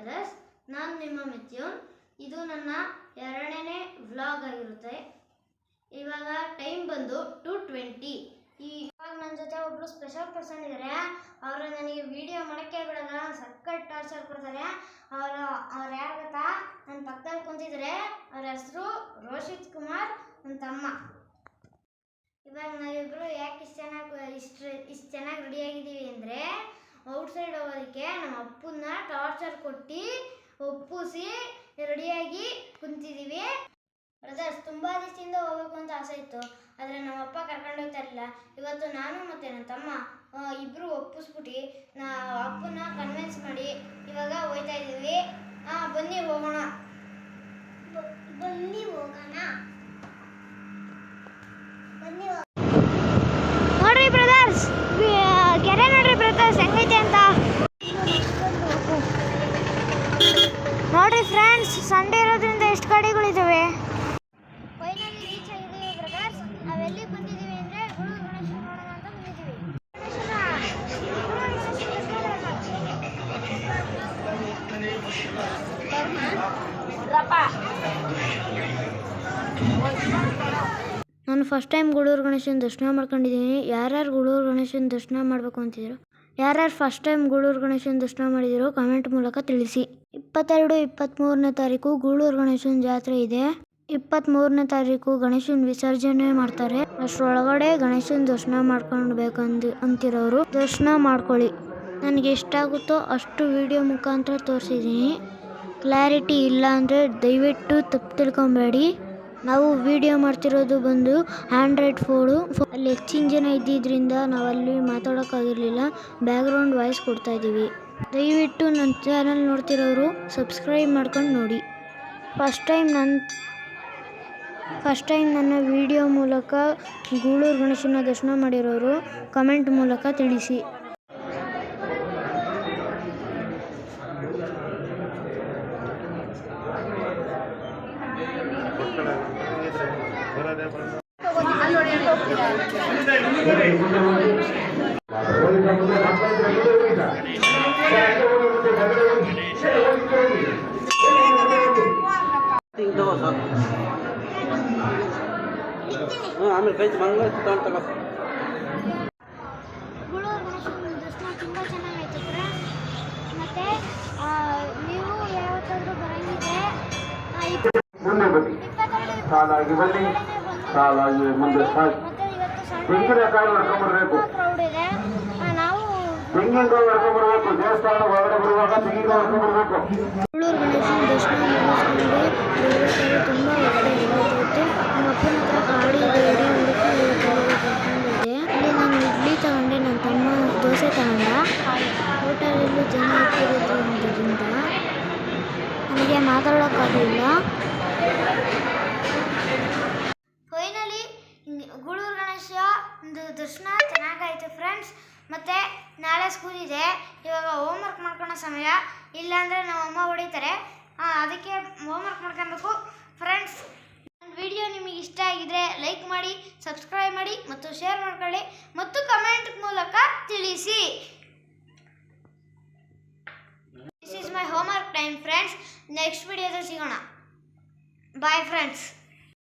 Brothers ನಾನು ನಿಮ್ಮ ಮಿಥ್ಯೂನ್ ಇದು ನನ್ನ ಎರಡನೇ ವ್ಲಾಗ್ ಆಗಿರುತ್ತೆ. ಇವಾಗ ಟೈಮ್ ಬಂದು ಟು ಟ್ವೆಂಟಿ ಈ ಇವಾಗ ನನ್ನ ಜೊತೆ ಒಬ್ಬರು ಸ್ಪೆಷಲ್ ಪರ್ಸನ್ ಇದ್ದಾರೆ ಅವರು ನನಗೆ ವಿಡಿಯೋ ಮಾಡೋಕ್ಕೆ ಬಿಡಲ್ಲ ಸಕ್ಕತ್ ಟಾರ್ಚರ್ ಕೊಡ್ತಾರೆ. ಅವರ, ಅವ್ರು ಯಾರು ಗೊತ್ತಾ? ನನ್ನ ಪಕ್ಕದಲ್ಲಿ ಕುಂತಿದ್ದಾರೆ ಅವ್ರ ಹೆಸರು ರೋಷಿತ್ ಕುಮಾರ್ ನನ್ನ ತಮ್ಮ ಇವಾಗ ನಾವಿಬ್ರು ಯಾಕೆ ಇಷ್ಟು ಚೆನ್ನಾಗಿ, ಇಷ್ಟು ಇಷ್ಟು ಚೆನ್ನಾಗಿ ರೆಡಿಯಾಗಿದ್ದೀವಿ ಅಂದರೆ ಔಟ್ಸೈಡ್ ಹೋಗೋದಕ್ಕೆ ನಮ್ಮ ಅಪ್ಪನ್ನ ಟಾರ್ಚರ್ ಕೊಟ್ಟು ಒಪ್ಪಿಸಿ ರೆಡಿಯಾಗಿ ಕುಂತಿದ್ದೀವಿ ಬ್ರದರ್ಸ್ ತುಂಬ ದಿವಸದಿಂದ ಹೋಗ್ಬೇಕು ಅಂತ ಆಸೆ ಇತ್ತು, ಆದರೆ ನಮ್ಮ ಅಪ್ಪ ಕರ್ಕೊಂಡು ಹೋಗ್ತಾ ಇರಲಿಲ್ಲ. ಇವತ್ತು ನಾನು ಮತ್ತೆ ನನ್ನ ತಮ್ಮ ಇಬ್ಬರು ಒಪ್ಪಿಸ್ಬಿಟ್ಟು ನಾ ಅಪ್ಪನ ಕನ್ವಿನ್ಸ್ ಮಾಡಿ ಇವಾಗ ಹೋಯ್ತಾ ಇದ್ದೀವಿ. ಬನ್ನಿ ಹೋಗೋಣ. ಬನ್ನಿ ಹೋಗೋಣ. ನಾನು ಫಸ್ಟ್ ಟೈಮ್ ಗುಳೂರು ಗಣೇಶನ ದರ್ಶನ ಮಾಡ್ಕೊಂಡಿದ್ದೀನಿ. ಯಾರ್ಯಾರು ಗುಳೂರು ಗಣೇಶನ ದರ್ಶನ ಮಾಡಬೇಕು ಅಂತಿದ್ರು ಯಾರ್ಯಾರು ಫಸ್ಟ್ ಟೈಮ್ ಗುಳೂರು ಗಣೇಶನ ದರ್ಶನ ಮಾಡಿದಿರೋ ಕಮೆಂಟ್ ಮೂಲಕ ತಿಳಿಸಿ. ಇಪ್ಪತ್ತೆರಡು ಇಪ್ಪತ್ತ್ಮೂರನೇ ತಾರೀಕು ಗುಳೂರು ಗಣೇಶನ ಜಾತ್ರೆ ಇದೆ. ಇಪ್ಪತ್ತ್ಮೂರನೇ ತಾರೀಕು ಗಣೇಶನ ವಿಸರ್ಜನೆ ಮಾಡ್ತಾರೆ. ಅಷ್ಟರೊಳಗಡೆ ಗಣೇಶನ ದರ್ಶನ ಮಾಡ್ಕೊಳ್ಬೇಕಂದು ಅಂತಿರೋರು, ದರ್ಶನ ಮಾಡ್ಕೊಳ್ಳಿ. ನನಗೆ ಎಷ್ಟಾಗುತ್ತೋ ಅಷ್ಟು ವಿಡಿಯೋ ಮುಖಾಂತರ ತೋರಿಸಿದ್ದೀನಿ. ಕ್ಲಾರಿಟಿ ಇಲ್ಲ ಅಂದರೆ ದಯವಿಟ್ಟು ತಪ್ಪು ತಿಳ್ಕೊಬೇಡಿ. ನಾವು ವಿಡಿಯೋ ಮಾಡ್ತಿರೋದು ಬಂದು ಆ್ಯಂಡ್ರಾಯ್ಡ್ ಫೋನು ಅಲ್ಲಿ ಹೆಚ್ಚಿನ ಜನ ಇದ್ದಿದ್ದರಿಂದ ನಾವಲ್ಲಿ ಮಾತಾಡೋಕ್ಕಾಗಿರಲಿಲ್ಲ. ಬ್ಯಾಕ್ಗ್ರೌಂಡ್ ವಾಯ್ಸ್ ಕೊಡ್ತಾ ಇದ್ದೀವಿ. ದಯವಿಟ್ಟು ನನ್ನ ಚಾನಲ್ ನೋಡ್ತಿರೋರು ಸಬ್ಸ್ಕ್ರೈಬ್ ಮಾಡ್ಕೊಂಡು ನೋಡಿ. ಫಸ್ಟ್ ಟೈಮ್ ನನ್ನ ಫಸ್ಟ್ ಟೈಮ್ ನನ್ನ ವಿಡಿಯೋ ಮೂಲಕ ಗೂಳೂರು ಗಣೇಶನ ದರ್ಶನ ಮಾಡಿರೋರು ಕಮೆಂಟ್ ಮೂಲಕ ತಿಳಿಸಿ. ಆಮೇಲೆ ಕೈ ಮಂಗಳ ತಗೊಂಡು ತಗೋ ಮತ್ತು ನೀವು ಯಾವತ್ತಾದ್ರೂ ಬರಂಗಿದೆ ಸಾಲಾಗಿ ಬನ್ನಿ. ಸಾಲಾಗಿ ಮುಂದೆ ಹೊಡ್ಕೊಂಡ್ಬರ್ಬೇಕು ತೆಂಗಿನ ಕಾಯಿ ಆ, ನಾವು ತೆಂಗಿನಕಾಯಿ ಹೊಡ್ಕೊಂಡ್ಬರ್ಬೇಕು ದೇವಸ್ಥಾನ ಒಳಗಡೆ ಬರುವಾಗ ತೆಂಗಿನಕಾಯಿ ಹೊಡ್ಕೊಂಡ್ಬರ್ಬೇಕು ಗಣೇಶನ ತುಂಬ ಬೇಡಿ ಹುಡುಕಿ ಇಡ್ಲಿ ತಗೊಂಡೆ ತಮ್ಮ ದೋಸೆ ತಗೊಂಡ. ಜನ ಇಟ್ಟಿರೋದ್ರಿಂದ ನನಗೆ ಮಾತಾಡೋಕ್ಕಾಗಲಿಲ್ಲ. ಗೂಳೂರು ಗಣೇಶ ಒಂದು ದರ್ಶನ, ಚೆನ್ನಾಗಾಯಿತು ಫ್ರೆಂಡ್ಸ್ ಮತ್ತು ನಾಳೆ ಸ್ಕೂಲ್ ಇದೆ. ಇವಾಗ ಹೋಮ್ವರ್ಕ್ ಮಾಡ್ಕೊಳ್ಳೋ ಸಮಯ. ಇಲ್ಲಾಂದರೆ ನಮ್ಮ ಅಮ್ಮ ಹೊಡಿತಾರೆ. ಅದಕ್ಕೆ ಹೋಮ್ವರ್ಕ್ ಮಾಡ್ಕೊಬೇಕು ಫ್ರೆಂಡ್ಸ್ ನನ್ನ ವಿಡಿಯೋ ನಿಮಗೆ ಇಷ್ಟ ಆಗಿದ್ರೆ ಲೈಕ್ ಮಾಡಿ ಸಬ್ಸ್ಕ್ರೈಬ್ ಮಾಡಿ ಮತ್ತು ಶೇರ್ ಮಾಡ್ಕೊಳ್ಳಿ. ಮತ್ತು ಕಮೆಂಟ್ ಮೂಲಕ ತಿಳಿಸಿ. This is my homework time friends next ವಿಡಿಯೋದಲ್ಲಿ ಸಿಗೋಣ. Bye friends